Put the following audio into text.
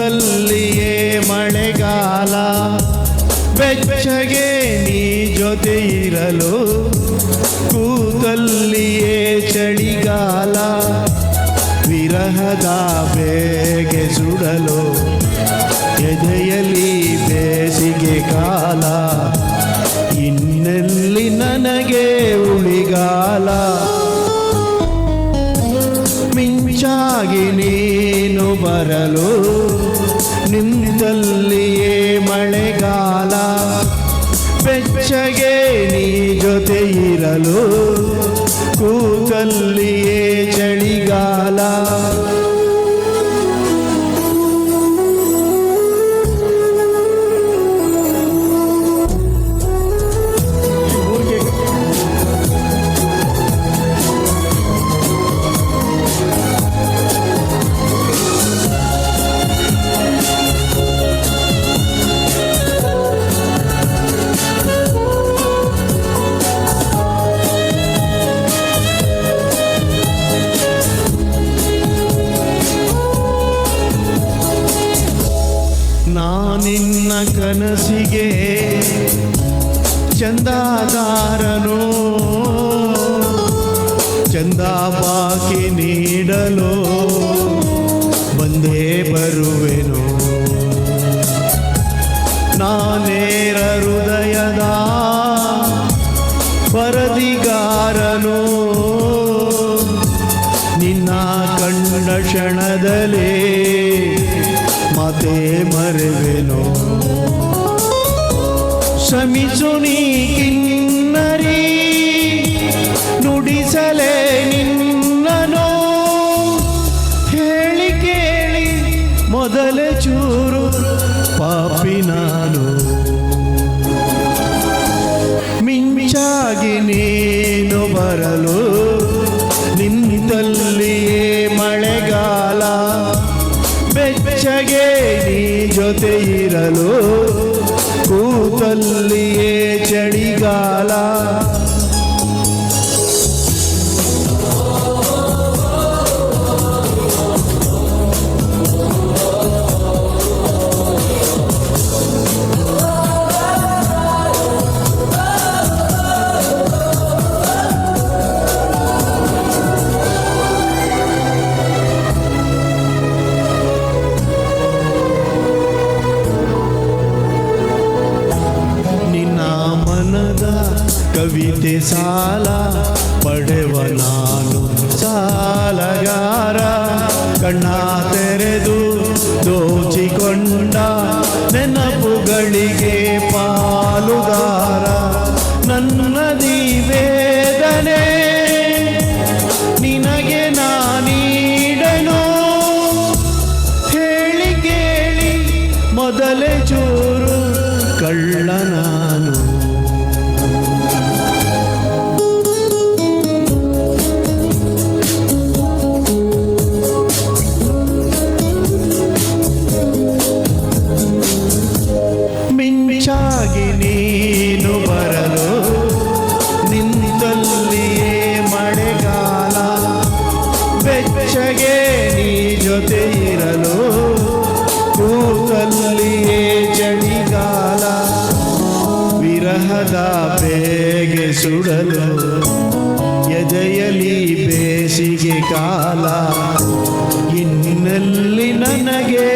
ನಿಂತಲ್ಲಿಯೇ ಮಳೆಗಾಲ, ಬೆಚ್ಚಗೆ ನೀ ಜೊತೆ ಇರಲು, ಕೂತಲ್ಲಿಯೇ ಚಳಿಗಾಲ, ವಿರಹದ ಬೇಗೆ ಸುಡಲು, ಎದೆಯಲ್ಲಿ ಬೇಸಿಗೆ ಕಾಲ, ಇನ್ನೆಲ್ಲಿ ನನಗೆ ಉಳಿಗಾಲ? ಮಿಂಚಾಗಿ ನೀನು ಬರಲು ನಿಂತಲ್ಲಿಯೇ ಮಳೆಗಾಲ ಬೆಚ್ಚಗೆ ನೀ ಜೊತೆ ಇರಲು ಕೂತಲ್ಲಿಯೇ ಚಳಿಗಾಲ. ನಾನಿನ್ನ ಕನಸಿಗೆ ಚಂದಾದಾರನು. ಚಂದ ಬಾಕಿ ನೀಡಲು ಬಂದೇ ಬರುವೆನು. ನಾನೇರ ಹೃದಯದ ವರದಿಗಾರನು. ನಿನ್ನ ಕಂಡ ಕ್ಷಣದಲೇ ಶ್ರಮಿಸು ನೀ ಕಿನ್ನರಿ ನುಡಿಸಲೇ ನಿನ್ನನು. ಹೇಳಿ ಕೇಳಿ ಮೊದಲೇ ಚೂರು ಪಾಪಿ ನಾನು. ಮಿಂಚಾಗಿ ನೀನು ಬರಲು ನಿಂತಲ್ಲಿಯೇ ಮಳೆಗಾಲ. ಬೆಚ್ಚಗೆ ನೀ ಜೊತೆ ಇರಲು ಕೂತಲ್ಲಿಯೇ ಕವಿತೆ ಸಾಲ ಪಡೆವ ನಾನು. ಬೇಗೆ ಸುಡಲು ಎದೆಯಲಿ ಬೇಸಿಗೆ ಕಾಲ ಇನ್ನಲ್ಲಿ ನನಗೆ